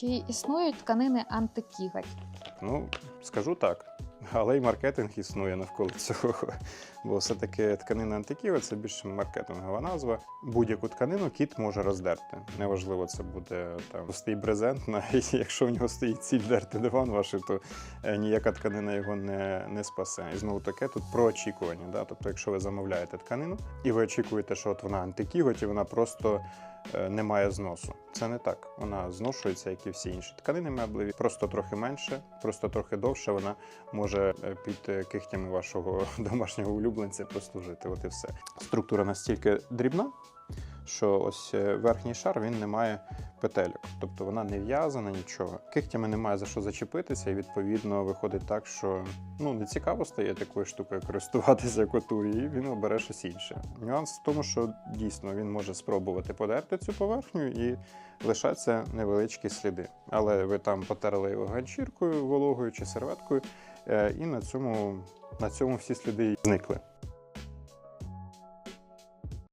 Чи існують тканини антикігать? Ну, скажу так. Але й маркетинг існує навколо цього. Бо все-таки тканина антиківа це більш маркетингова назва. Будь-яку тканину кіт може роздерти. Неважливо, це буде там стоїть брезент, навіть якщо в нього стоїть ціль дерти диван ваш, то е, ніяка тканина його не, не спасе. І знову таке тут про очікування. Да? Тобто, якщо ви замовляєте тканину і ви очікуєте, що от вона антикіготь, і вона просто е, не має зносу. Це не так. Вона зношується, як і всі інші тканини меблеві, просто трохи менше, просто трохи довше. Вона може е, під е, кихтями вашого домашнього улюбленця послужити. От і все. Структура настільки дрібна, що ось е, верхній шар він не має петельок, тобто вона не в'язана, нічого. Кихтями немає за що зачепитися, і відповідно виходить так, що ну не цікаво стає такою штукою користуватися коту, і він обере щось інше. Нюанс в тому, що дійсно він може спробувати подерти цю поверхню і лишаться невеличкі сліди. Але ви там потерли його ганчіркою, вологою чи серветкою, е, і на цьому, на цьому всі сліди зникли.